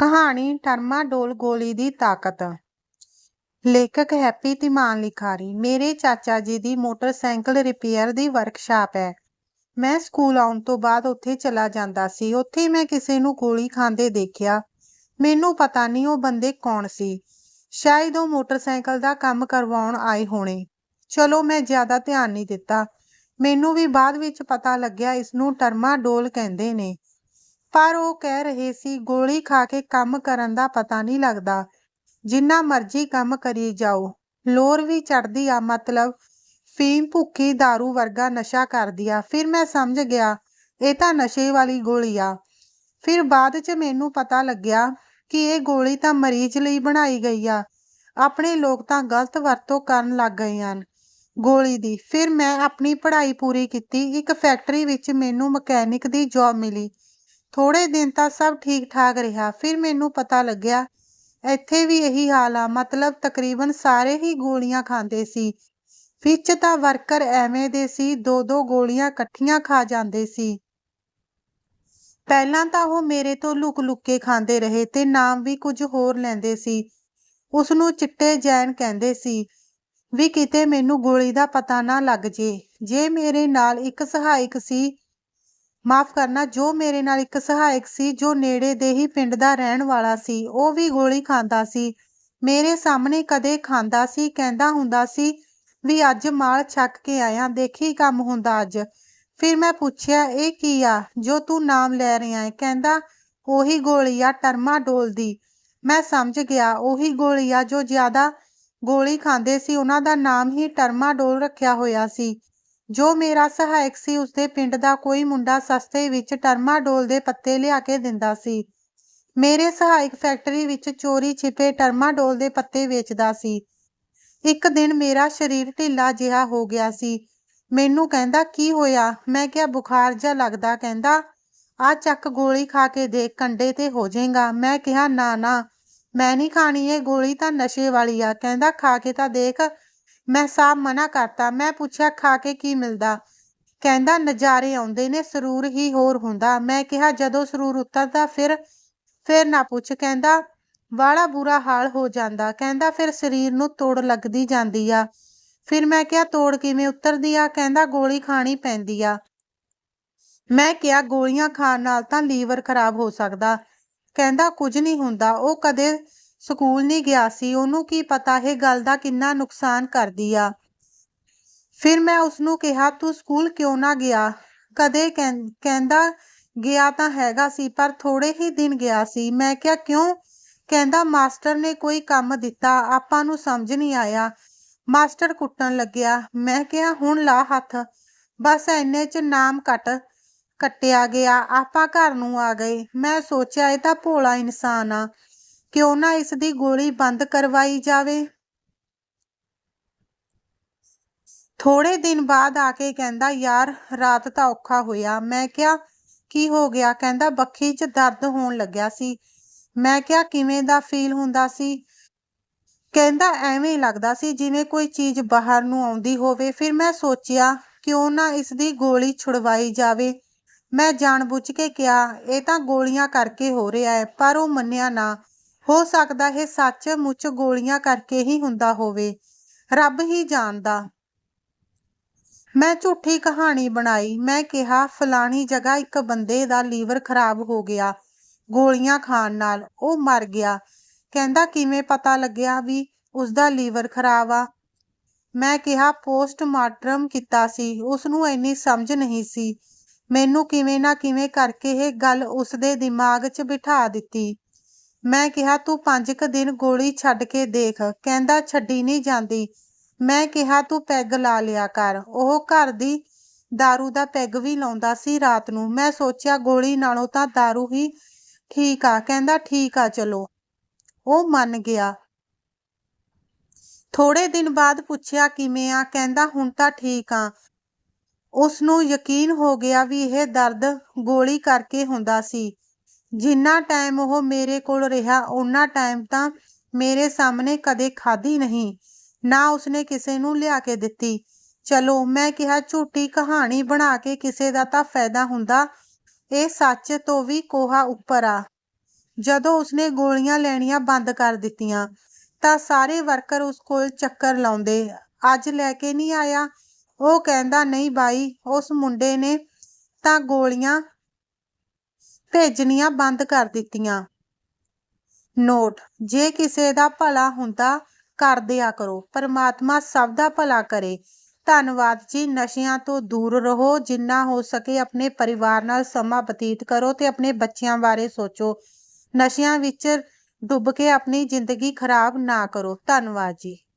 ਕਹਾਣੀ ਟਰਮਾਡੋਲ ਗੋਲੀ ਦੀ ਤਾਕਤ। ਲੇਖਕ ਹੈਪੀ ਤਿਮਾਨ ਲਿਖਾਰੀ, ਮੇਰੇ ਚਾਚਾ ਜੀ ਦੀ ਮੋਟਰਸਾਈਕਲ ਰਿਪੇਅਰ ਦੀ ਵਰਕਸ਼ਾਪ ਹੈ। ਮੈਂ ਸਕੂਲ ਆਉਣ ਤੋਂ ਬਾਅਦ ਉੱਥੇ ਚਲਾ ਜਾਂਦਾ ਸੀ। ਉੱਥੇ ਮੈਂ ਕਿਸੇ ਨੂੰ ਗੋਲੀ ਖਾਂਦੇ ਦੇਖਿਆ। ਮੈਨੂੰ ਪਤਾ ਨਹੀਂ ਉਹ ਬੰਦੇ ਕੌਣ ਸੀ। ਸ਼ਾਇਦ ਉਹ ਮੋਟਰਸਾਈਕਲ ਦਾ ਕੰਮ ਕਰਵਾਉਣ ਆਏ ਹੋਣੇ। ਚਲੋ ਮੈਂ ਜ਼ਿਆਦਾ ਧਿਆਨ ਨਹੀਂ ਦਿੱਤਾ। ਮੈਨੂੰ ਵੀ ਬਾਅਦ ਵਿੱਚ ਪਤਾ ਲੱਗਿਆ, ਇਸ ਨੂੰ ਟਰਮਾਡੋਲ ਕਹਿੰਦੇ ਨੇ। ਪਰ ਉਹ ਕਹਿ ਰਹੇ ਸੀ, ਗੋਲੀ ਖਾ ਕੇ ਕੰਮ ਕਰਨ ਦਾ ਪਤਾ ਨਹੀਂ ਲੱਗਦਾ। ਜਿੰਨਾ ਮਰਜ਼ੀ ਕੰਮ ਕਰੀ ਜਾਓ। ਲੋਰ ਵੀ ਚੜਦੀ ਆ, ਮਤਲਬ ਫੀਮ ਭੁੱਖੀ दारू ਵਰਗਾ ਨਸ਼ਾ ਕਰਦੀ ਆ। ਫਿਰ ਮੈਂ ਸਮਝ ਗਿਆ, ਇਹ ਤਾਂ ਨਸ਼ੇ ਵਾਲੀ ਗੋਲੀ ਆ। ਫਿਰ ਬਾਅਦ 'ਚ ਮੈਨੂੰ ਪਤਾ ਲੱਗਿਆ ਕਿ ਇਹ ਗੋਲੀ ਤਾਂ ਮਰੀਜ਼ ਲਈ ਬਣਾਈ ਗਈ ਆ। ਆਪਣੇ ਲੋਕ ਤਾਂ ਗਲਤ ਵਰਤੋਂ ਕਰਨ ਲੱਗ ਗਏ ਹਨ ਗੋਲੀ ਦੀ। ਫਿਰ ਮੈਂ ਆਪਣੀ ਪੜ੍ਹਾਈ ਪੂਰੀ ਕੀਤੀ। ਇੱਕ ਫੈਕਟਰੀ ਵਿੱਚ ਮੈਨੂੰ ਮਕੈਨਿਕ ਦੀ ਜੌਬ ਮਿਲੀ। ਥੋੜੇ ਦਿਨ ਤਾਂ ਸਭ ਠੀਕ ਠਾਕ ਰਿਹਾ। ਫਿਰ ਮੈਨੂੰ ਪਤਾ ਲੱਗਿਆ, ਇੱਥੇ ਵੀ ਇਹੀ ਹਾਲ ਆ। ਮਤਲਬ ਤਕਰੀਬਨ ਸਾਰੇ ਹੀ ਗੋਲੀਆਂ ਖਾਂਦੇ ਸੀ। ਵਿੱਚ ਤਾਂ ਵਰਕਰ ਐਵੇਂ ਦੇ ਸੀ ਦੋ ਦੋ ਗੋਲੀਆਂ ਇਕੱਠੀਆਂ ਖਾ ਜਾਂਦੇ ਸੀ। ਪਹਿਲਾਂ ਤਾਂ ਉਹ ਮੇਰੇ ਤੋਂ ਲੁਕ ਲੁਕ ਕੇ ਖਾਂਦੇ ਰਹੇ ਤੇ ਨਾਮ ਵੀ ਕੁਝ ਹੋਰ ਲੈਂਦੇ ਸੀ। ਉਸ ਨੂੰ ਚਿੱਟੇ ਜੈਨ ਕਹਿੰਦੇ ਸੀ ਵੀ ਕਿਤੇ ਮੈਨੂੰ ਗੋਲੀ ਦਾ ਪਤਾ ਨਾ ਲੱਗ ਜੇ। ਜੇ ਮੇਰੇ ਨਾਲ ਇੱਕ ਸਹਾਇਕ ਸੀ ਮਾਫ ਕਰਨਾ, ਜੋ ਮੇਰੇ ਨਾਲ ਇੱਕ ਸਹਾਇਕ ਸੀ, ਜੋ ਨੇੜੇ ਦੇ ਹੀ ਪਿੰਡ ਦਾ ਰਹਿਣ ਵਾਲਾ ਸੀ, ਉਹ ਵੀ ਗੋਲੀ ਖਾਂਦਾ ਸੀ। ਮੇਰੇ ਸਾਹਮਣੇ ਕਦੇ ਖਾਂਦਾ ਸੀ, ਕਹਿੰਦਾ ਹੁੰਦਾ ਸੀ, ਵੀ ਅੱਜ ਮਾਲ ਛੱਕ ਕੇ ਆਇਆ, ਦੇਖੀ ਕੰਮ ਹੁੰਦਾ ਅੱਜ। ਫਿਰ ਮੈਂ ਪੁੱਛਿਆ, ਇਹ ਕੀ ਆ? ਜੋ ਤੂੰ ਨਾਮ ਲੈ ਰਿਹਾ ਹੈ ਕਹਿੰਦਾ, ਉਹੀ ਗੋਲੀ ਆ ਟਰਮਾਡੋਲ ਦੀ। ਮੈਂ ਸਮਝ ਗਿਆ, ਉਹੀ ਗੋਲੀ ਆ ਜੋ ਜ਼ਿਆਦਾ ਗੋਲੀ ਖਾਂਦੇ ਸੀ, ਉਹਨਾਂ ਦਾ ਨਾਮ ਹੀ ਟਰਮਾਡੋਲ ਰੱਖਿਆ ਹੋਇਆ ਸੀ। ਜੋ ਮੇਰਾ ਸਹਾਇਕ ਸੀ, ਉਸਦੇ ਪਿੰਡ ਦਾ ਕੋਈ ਮੁੰਡਾ ਸਸਤੇ ਵਿੱਚ ਟਰਮਾਡੋਲ ਦੇ ਪੱਤੇ ਲਿਆ ਕੇ ਦਿੰਦਾ ਸੀ। ਮੇਰੇ ਸਹਾਇਕ ਫੈਕਟਰੀ ਵਿੱਚ ਚੋਰੀ ਛਿਪੇ ਟਰਮਾਡੋਲ ਦੇ ਪੱਤੇ ਵੇਚਦਾ ਸੀ। ਇੱਕ ਦਿਨ ਮੇਰਾ ਸਰੀਰ ਢਿੱਲਾ ਜਿਹਾ ਹੋ ਗਿਆ ਸੀ। ਮੈਨੂੰ ਕਹਿੰਦਾ, ਕੀ ਹੋਇਆ? ਮੈਂ ਕਿਹਾ, ਬੁਖਾਰ ਜਿਹਾ ਲੱਗਦਾ। ਕਹਿੰਦਾ, ਆ ਚੱਕ ਗੋਲੀ ਖਾ ਕੇ ਦੇਖ, ਕੰਡੇ ਤੇ ਹੋ ਜਾਏਗਾ। ਮੈਂ ਕਿਹਾ, ਨਾ ਨਾ, ਮੈਂ ਨਹੀਂ ਖਾਣੀ, ਇਹ ਗੋਲੀ ਤਾਂ ਨਸ਼ੇ ਵਾਲੀ ਆ। ਕਹਿੰਦਾ, ਖਾ ਕੇ ਤਾਂ ਦੇਖ ਮੈਂ ਸਾਫ਼ ਮਨਾ ਕਰਤਾ, ਮੈਂ ਪੁੱਛਿਆ, ਖਾ ਕੇ ਕੀ ਮਿਲਦਾ? ਕਹਿੰਦਾ, ਨਜ਼ਾਰੇ ਆਉਂਦੇ ਨੇ, ਸਰੂਰ ਹੀ ਹੋਰ ਹੁੰਦਾ। ਮੈਂ ਕਿਹਾ, ਜਦੋਂ ਸਰੂਰ ਉਤਰਦਾ, ਫਿਰ ਫਿਰ ਨਾ ਪੁੱਛ। ਕਹਿੰਦਾ, ਵਾਲਾ ਬੁਰਾ ਹਾਲ ਹੋ ਜਾਂਦਾ। ਕਹਿੰਦਾ, ਫਿਰ ਸਰੀਰ ਨੂੰ ਤੋੜ ਲੱਗਦੀ ਜਾਂਦੀ ਆ। ਫਿਰ ਮੈਂ ਕਿਹਾ, ਤੋੜ ਕਿਵੇਂ ਉਤਰਦੀ ਆ? ਕਹਿੰਦਾ, ਗੋਲੀ ਖਾਣੀ ਪੈਂਦੀ ਆ। ਮੈਂ ਕਿਹਾ, ਗੋਲੀਆਂ ਖਾਣ ਨਾਲ ਤਾਂ ਲੀਵਰ ਖਰਾਬ ਹੋ ਸਕਦਾ। ਕਹਿੰਦਾ, ਕੁਝ ਨਹੀਂ ਹੁੰਦਾ। ਉਹ ਕਦੇ ਸਕੂਲ ਨਹੀਂ ਗਿਆ ਸੀ, ਉਹਨੂੰ ਕੀ ਪਤਾ ਇਹ ਗੱਲ ਦਾ ਕਿੰਨਾ ਨੁਕਸਾਨ ਕਰਦੀ ਆ। ਫਿਰ ਮੈਂ ਉਸ ਨੂੰ ਕਿਹਾ, ਤੂੰ ਸਕੂਲ ਕਿਉਂ ਨਾ ਗਿਆ? ਕਦੇ ਕਹਿੰਦਾ ਗਿਆ ਤਾਂ ਹੈਗਾ ਸੀ, ਪਰ ਥੋੜੇ ਹੀ ਦਿਨ ਗਿਆ ਸੀ। ਮੈਂ ਕਿਹਾ, ਕਿਉਂ? ਕਹਿੰਦਾ ਮਾਸਟਰ ਨੇ ਕੋਈ ਕੰਮ ਦਿੱਤਾ, ਆਪਾਂ ਨੂੰ ਸਮਝ ਨਹੀਂ ਆਇਆ। ਮਾਸਟਰ ਕੁੱਟਣ ਲੱਗਿਆ। ਮੈਂ ਕਿਹਾ, ਹੁਣ ਲਾ ਹੱਥ। ਬਸ ਐਨੇ ਚ ਨਾਮ ਕੱਟ, ਕੱਟਿਆ ਗਿਆ। ਆਪਾਂ ਘਰ ਨੂੰ ਆ ਗਏ। ਮੈਂ ਸੋਚਿਆ, ਇਹ ਤਾਂ ਭੋਲਾ ਇਨਸਾਨ ਆ। ਕਿਉਂ ਨਾ ਇਸ ਦੀ ਗੋਲੀ ਬੰਦ ਕਰਵਾਈ ਜਾਵੇ? ਥੋੜੇ ਦਿਨ ਬਾਅਦ ਆ ਕੇ ਕਹਿੰਦਾ, ਯਾਰ, ਰਾਤ ਤਾਂ ਔਖਾ ਹੋਇਆ। ਮੈਂ ਕਿਹਾ, ਕੀ ਹੋ ਗਿਆ? ਕਹਿੰਦਾ, ਬੱਖੀ 'ਚ ਦਰਦ ਹੋਣ ਲੱਗਿਆ ਸੀ। ਮੈਂ ਕਿਹਾ, ਕਿਵੇਂ ਦਾ ਫੀਲ ਹੁੰਦਾ ਸੀ? ਕਹਿੰਦਾ, ਐਵੇਂ ਲੱਗਦਾ ਸੀ ਜਿਵੇਂ ਕੋਈ ਚੀਜ਼ ਬਾਹਰ ਨੂੰ ਆਉਂਦੀ ਹੋਵੇ। ਫਿਰ ਮੈਂ ਸੋਚਿਆ, ਕਿਉਂ ਨਾ ਇਸ ਦੀ ਗੋਲੀ ਛੁਡਵਾਈ ਜਾਵੇ? ਮੈਂ ਜਾਣਬੁੱਝ ਕੇ ਕਿਹਾ, ਇਹ ਤਾਂ ਗੋਲੀਆਂ ਕਰਕੇ ਹੋ ਰਿਹਾ ਹੈ, ਪਰ ਉਹ ਮੰਨਿਆ ਨਾ। ਹੋ ਸਕਦਾ ਹੈ ਸੱਚ ਮੁੱਚ ਗੋਲੀਆਂ ਕਰਕੇ ਹੀ ਹੁੰਦਾ ਹੋਵੇ। ਰੱਬ ਹੀ ਜਾਣਦਾ। ਮੈਂ ਝੂਠੀ ਕਹਾਣੀ ਬਣਾਈ। ਮੈਂ ਕਿਹਾ, ਫਲਾਣੀ ਜਗ੍ਹਾ ਇੱਕ ਬੰਦੇ ਦਾ ਲੀਵਰ ਖਰਾਬ ਹੋ ਗਿਆ। ਗੋਲੀਆਂ ਖਾਣ ਨਾਲ ਉਹ ਮਰ ਗਿਆ। ਕਹਿੰਦਾ, ਕਿਵੇਂ ਪਤਾ ਲੱਗਿਆ ਵੀ ਉਸ ਦਾ ਲੀਵਰ ਖਰਾਬ ਆ? ਮੈਂ ਕਿਹਾ, ਪੋਸਟਮਾਰਟਮ ਕੀਤਾ ਸੀ। ਉਸ ਨੂੰ ਇੰਨੀ ਸਮਝ ਨਹੀਂ ਸੀ। ਮੈਨੂੰ ਕਿਵੇਂ ਨਾ ਕਿਵੇਂ ਕਰਕੇ ਇਹ ਗੱਲ ਉਸ ਦੇ ਦਿਮਾਗ 'ਚ ਬਿਠਾ ਦਿੱਤੀ। ਮੈਂ ਕਿਹਾ ਤੂੰ ਪੰਜ ਕ ਦਿਨ ਗੋਲੀ ਛੱਡ ਕੇ ਦੇਖ ਕਹਿੰਦਾ ਛੱਡੀ ਨਹੀਂ ਜਾਂਦੀ ਮੈਂ ਕਿਹਾ ਤੂੰ ਪੈਗ ਲਾ ਲਿਆ ਕਰ ਉਹ ਘਰ ਦੀ दारू ਦਾ ਪੈਗ ਵੀ ਲਾਉਂਦਾ ਸੀ ਰਾਤ ਨੂੰ ਮੈਂ ਸੋਚਿਆ ਗੋਲੀ ਨਾਲੋਂ ਤਾਂ दारू ਹੀ ਠੀਕ ਆ ਕਹਿੰਦਾ ਠੀਕ ਆ ਚਲੋ ਉਹ ਮੰਨ ਗਿਆ ਥੋੜੇ ਦਿਨ ਬਾਅਦ ਪੁੱਛਿਆ ਕਿਵੇਂ ਆ ਕਹਿੰਦਾ ਹੁਣ ਤਾਂ ਠੀਕ ਆ ਉਸ ਨੂੰ ਯਕੀਨ ਹੋ ਗਿਆ ਵੀ ਇਹ ਦਰਦ ਗੋਲੀ ਕਰਕੇ ਹੁੰਦਾ ਸੀ ਜਿੰਨਾ ਟਾਈਮ ਉਹ ਮੇਰੇ ਕੋਲ ਰਿਹਾ ਉਹਨਾਂ ਟਾਈਮ ਤਾਂ ਮੇਰੇ ਸਾਹਮਣੇ ਕਦੇ ਖਾਧੀ ਨਹੀਂ, ਨਾ ਉਸਨੇ ਕਿਸੇ ਨੂੰ ਲਿਆ ਕੇ ਦਿੱਤੀ। ਚਲੋ, ਮੈਂ ਕਿਹਾ, ਝੂਠੀ ਕਹਾਣੀ ਬਣਾ ਕੇ ਕਿਸੇ ਦਾ ਤਾਂ ਫਾਇਦਾ ਹੁੰਦਾ, ਇਹ ਸੱਚ ਤੋਂ ਵੀ ਕੋਹਾ ਉੱਪਰ ਆ। ਜਦੋਂ ਉਸਨੇ ਗੋਲੀਆਂ ਲੈਣੀਆਂ ਬੰਦ ਕਰ ਦਿੱਤੀਆਂ, ਤਾਂ ਸਾਰੇ ਵਰਕਰ ਉਸ ਕੋਲ ਚੱਕਰ ਲਾਉਂਦੇ, ਅੱਜ ਲੈ ਕੇ ਨਹੀਂ ਆਇਆ? ਉਹ ਕਹਿੰਦਾ, ਨਹੀਂ ਬਾਈ, ਉਸ ਮੁੰਡੇ ਨੇ ਤਾਂ ਗੋਲੀਆਂ ਭੇਜਣੀਆਂ ਬੰਦ ਕਰ ਦਿੱਤੀਆਂ। ਨੋਟ ਜੇ ਕਿਸੇ ਦਾ ਭਲਾ ਹੁੰਦਾ, ਕਰ ਦਿਆ ਕਰੋ। ਪਰਮਾਤਮਾ ਸਭ ਦਾ ਭਲਾ ਕਰੇ। ਧੰਨਵਾਦ ਜੀ, ਨਸ਼ਿਆਂ ਤੋਂ ਦੂਰ ਰਹੋ, ਜਿੰਨਾ ਹੋ ਸਕੇ ਆਪਣੇ ਪਰਿਵਾਰ ਨਾਲ ਸਮਾਂ ਬਤੀਤ ਕਰੋ ਤੇ ਆਪਣੇ ਬੱਚਿਆਂ ਬਾਰੇ ਸੋਚੋ। ਨਸ਼ਿਆਂ ਵਿੱਚ ਡੁੱਬ ਕੇ ਆਪਣੀ ਜ਼ਿੰਦਗੀ ਖਰਾਬ ਨਾ ਕਰੋ। ਧੰਨਵਾਦ ਜੀ।